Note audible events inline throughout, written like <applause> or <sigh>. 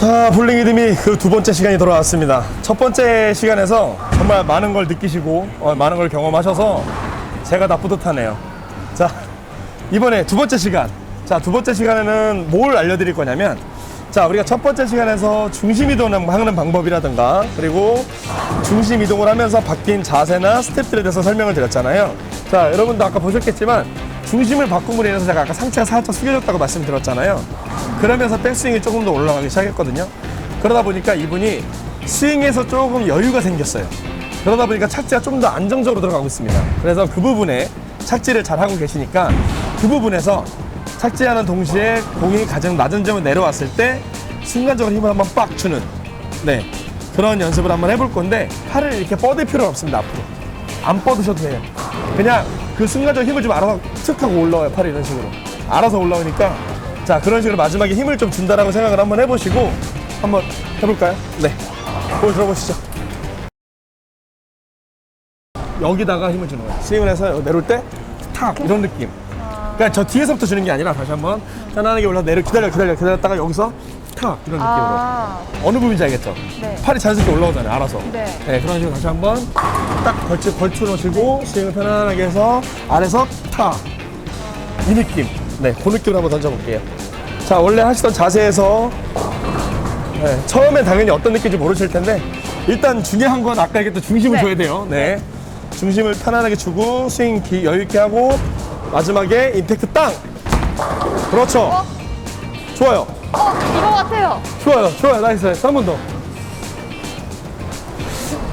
자, 볼링 이듬이 그 두 번째 시간이 돌아왔습니다. 첫 번째 시간에서 정말 많은 걸 느끼시고 어, 많은 걸 경험하셔서 제가 다 뿌듯하네요. 자, 이번에 두 번째 시간. 자, 두 번째 시간에는 뭘 알려드릴 거냐면 자, 우리가 첫 번째 시간에서 중심 이동을 하는 방법이라든가 그리고 중심 이동을 하면서 바뀐 자세나 스텝들에 대해서 설명을 드렸잖아요. 자, 여러분도 아까 보셨겠지만 중심을 바꿈으로 인해서 제가 아까 상체가 살짝 숙여졌다고 말씀드렸잖아요. 그러면서 백스윙이 조금 더 올라가기 시작했거든요. 그러다 보니까 이분이 스윙에서 조금 여유가 생겼어요. 그러다 보니까 착지가 좀 더 안정적으로 들어가고 있습니다. 그래서 그 부분에 착지를 잘 하고 계시니까 그 부분에서 착지하는 동시에 공이 가장 낮은 점을 내려왔을 때 순간적으로 힘을 한번 빡 주는 네 그런 연습을 한번 해볼 건데 팔을 이렇게 뻗을 필요는 없습니다 앞으로. 안 뻗으셔도 돼요. 그냥 그 순간적 힘을 좀 알아서 툭 하고 올라와요 팔이 이런 식으로. 알아서 올라오니까. 자 그런 식으로 마지막에 힘을 좀 준다라고 생각을 한번 해보시고 한번 해볼까요? 네. 보여 들어보시죠. 여기다가 힘을 주는 거예요. 스윙을 해서 내려올 때 탁! 이런 느낌 그러니까 저 뒤에서부터 주는 게 아니라 다시 한번 편안하게 올라 내려 기다려 기다려 기다렸다가 여기서 탁 이런 느낌으로. 아, 어느 부분인지 알겠죠? 네. 팔이 자연스럽게 올라오잖아요 알아서. 네. 그런 식으로 다시 한번 딱 걸쳐 걸쳐 놓으시고 스윙을 편안하게 해서 아래서 탁 이 느낌. 네 그 느낌으로 한번 던져볼게요. 자 원래 하시던 자세에서 네, 처음엔 당연히 어떤 느낌인지 모르실 텐데 일단 중요한 건 아까 얘기했던 중심을 네. 줘야 돼요. 네. 중심을 편안하게 주고 스윙 기- 여유 있게 하고 마지막에 임팩트 땅 그렇죠 어? 좋아요 어, 이거 같아요. 좋아요, 좋아요, 나이스, 나이스. 한 번 더.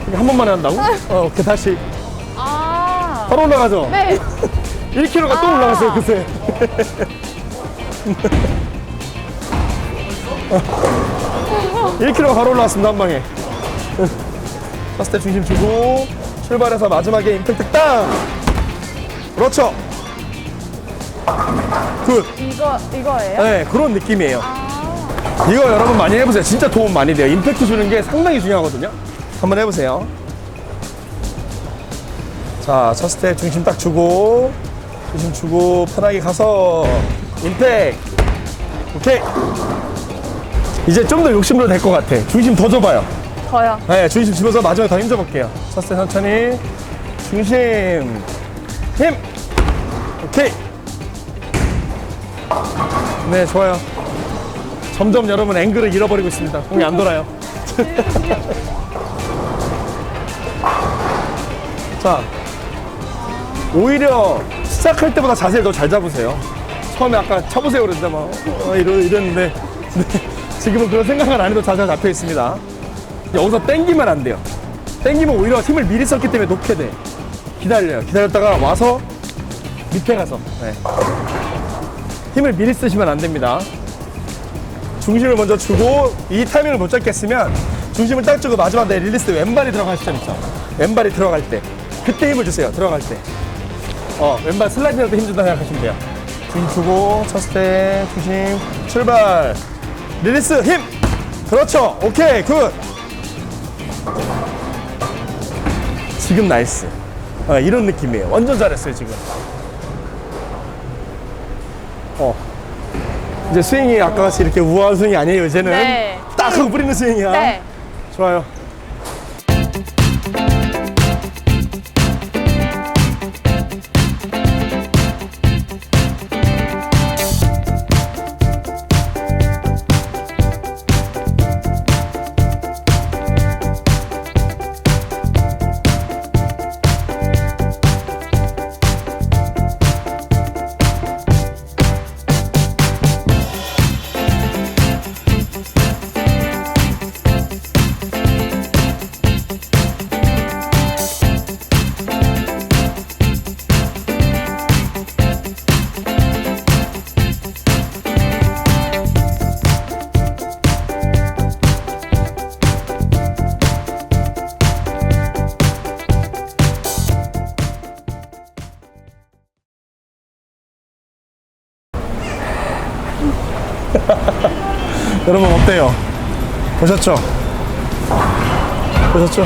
이게 한 번만에 한다고? <laughs> 어, 오케이, 다시. 아, 바로 올라가죠? 네. <laughs> 1kg가 또 아. 올라갔어요, 글쎄. 1kg가 <laughs> 바로 올라왔습니다, 한 방에. 때 중심 주고, 출발해서 마지막에 임팩트 땅! 그렇죠. 굿. 이거, 이거예요? 네, 그런 느낌이에요. 아, 이거 여러분 많이 해보세요. 진짜 도움 많이 돼요. 임팩트 주는 게 상당히 중요하거든요. 한번 해보세요. 자, 첫 스텝 중심 딱 주고, 중심 주고, 편하게 가서, 임팩. 오케이. 이제 좀 더 욕심으로 될것 같아. 중심 더 줘봐요. 저요. 네, 중심 집어서 마지막에 더 힘줘볼게요. 첫 스텝 천천히. 중심. 힘. 오케이. 네, 좋아요. 점점 여러분 앵글을 잃어버리고 있습니다. 공이 안 돌아요. <laughs> 자, 오히려 시작할 때보다 자세를 더 잘 잡으세요. 처음에 아까 쳐보세요 막 어, 이러, 이랬는데 근데 <laughs> 지금은 그런 생각을 안 해도 자세가 잡혀 있습니다. 여기서 땡기면 안 돼요. 땡기면 오히려 힘을 미리 썼기 때문에 놓게 돼. 기다려요. 기다렸다가 와서 밑에 가서 네. 힘을 미리 쓰시면 안 됩니다. 중심을 먼저 주고 이 타이밍을 못 잡겠으면 중심을 딱 주고 마지막 내 릴리스 왼발이 들어갈 시점 있죠. 왼발이 들어갈 때 그때 힘을 주세요. 들어갈 때. 어 왼발 슬라이드할 때 힘 준다 생각하시면 돼요. 중심 주고 쳤을 때 중심 출발 릴리스 힘 그렇죠. 오케이 굿. 지금 나이스. 어, 이런 느낌이에요. 완전 잘했어요 지금. 어. 이제 스윙이 아까 같이 이렇게 우아한 스윙이 아니에요. 이제는 네. 딱 하고 뿌리는 스윙이야. 네. 좋아요. 여러분 어때요? 보셨죠? 보셨죠?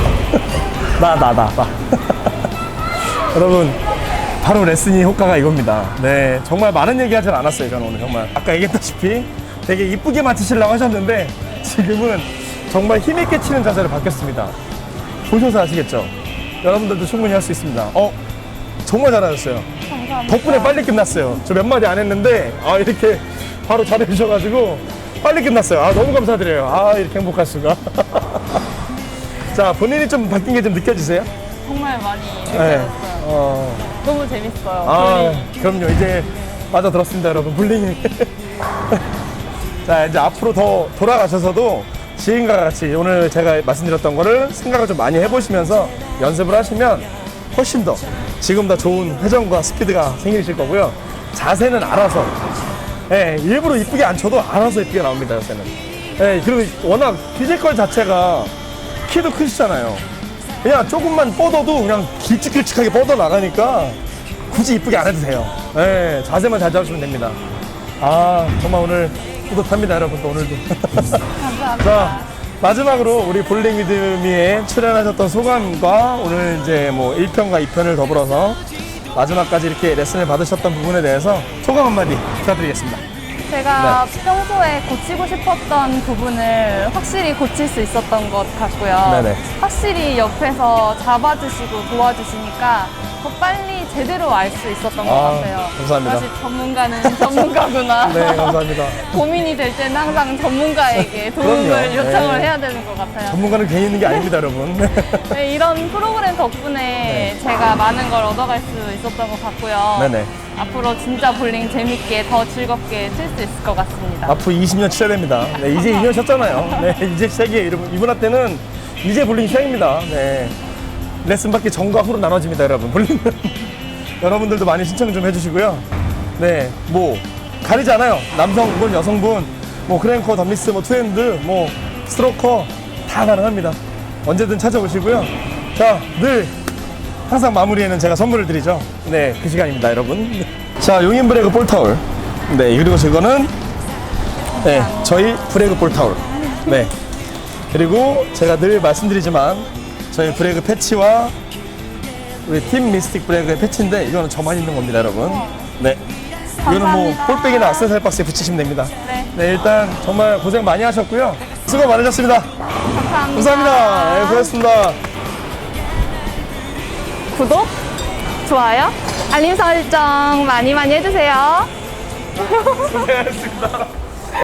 <laughs> 나, 나, 나, 나. <laughs> 여러분, 바로 레슨이 효과가 이겁니다. 네, 정말 많은 얘기 하진 않았어요, 저는 오늘 정말. 아까 얘기했다시피 되게 이쁘게 맞추시려고 하셨는데 지금은 정말 힘있게 치는 자세로 바뀌었습니다. 보셔서 아시겠죠? 여러분들도 충분히 할 수 있습니다. 어, 정말 잘하셨어요. 감사합니다. 덕분에 빨리 끝났어요. 저 몇 마디 안 했는데, 아, 이렇게 바로 잘해주셔가지고, 빨리 끝났어요. 아, 너무 감사드려요. 아, 이렇게 행복할 수가. <laughs> 자, 본인이 좀 바뀐 게 좀 느껴지세요? 정말 많이 네. 느껴졌어요. 어, 너무 재밌어요. 아. 그럼요. 이제 맞아 들었습니다, 여러분. 볼링이. <laughs> 자, 이제 앞으로 더 돌아가셔서도 지금과 같이 오늘 제가 말씀드렸던 거를 생각을 좀 많이 해보시면서 연습을 하시면 훨씬 더 지금보다 좋은 회전과 스피드가 생기실 거고요. 자세는 알아서. 예, 일부러 이쁘게 안 쳐도 알아서 이쁘게 나옵니다, 요새는. 예, 그리고 워낙 피지컬 자체가 키도 크시잖아요. 그냥 조금만 뻗어도 그냥 길쭉길쭉하게 뻗어 나가니까 굳이 이쁘게 안 해도 돼요. 예, 자세만 잘 잡으시면 됩니다. 아, 정말 오늘 뿌듯합니다, 여러분. 또 오늘도. <laughs> 자, 마지막으로 우리 볼링 위드미에 출연하셨던 소감과 오늘 이제 뭐 1편과 2편을 더불어서 마지막까지 이렇게 레슨을 받으셨던 부분에 대해서 소감 한마디 부탁드리겠습니다. 제가 평소에 고치고 싶었던 부분을 확실히 고칠 수 있었던 것 같고요. 네네. 확실히 옆에서 잡아주시고 도와주시니까 더 빨리 제대로 알 수 있었던 것 아, 같아요. 감사합니다. 역시 전문가는 <laughs> 전문가구나. 네, 감사합니다. <laughs> 고민이 될 때는 항상 전문가에게 <laughs> 도움을 그럼요. 요청을 네. 해야 되는 것 같아요. 전문가는 괜히 있는 게 아닙니다, 여러분. 네, 이런 프로그램 덕분에 제가 많은 걸 얻어갈 수 있었던 것 같고요. 네네. 앞으로 진짜 볼링 재밌게 더 즐겁게 칠 수 있을 것 같습니다. 앞으로 20년 치셔야 됩니다. 네, 이제 2년 쳤잖아요. 네, 이제 시작이에요. 여러분, 이분한테는 이제 볼링 시작입니다. 네. 레슨 받기 전과 후로 나눠집니다, 여러분. 볼링은. 여러분들도 많이 신청 좀 해주시고요. 네, 뭐, 가리지 않아요. 남성분, 여성분, 뭐, 크랭커, 덤미스, 뭐, 투핸드, 뭐, 스트로커 다 가능합니다. 언제든 찾아오시고요. 자, 늘 항상 마무리에는 제가 선물을 드리죠. 네, 그 시간입니다, 여러분. 자, 용인 브레이크 볼타올. 네, 그리고 저거는 네, 저희 브레이크 볼타올. 네. 그리고 제가 늘 말씀드리지만 저희 브레이크 패치와 우리 팀 미스틱 브레이크의 패치인데 이거는 저만 있는 겁니다, 여러분. 네. 이거는 뭐 감사합니다. 볼백이나 악세사리 박스에 붙이시면 됩니다. 네. 네, 일단 정말 고생 많이 하셨고요. 수고 많으셨습니다. 감사합니다. 감사합니다. 네, 고맙습니다. 구독, 좋아요, 알림 설정 많이 많이 해주세요. <laughs> 고생하셨습니다.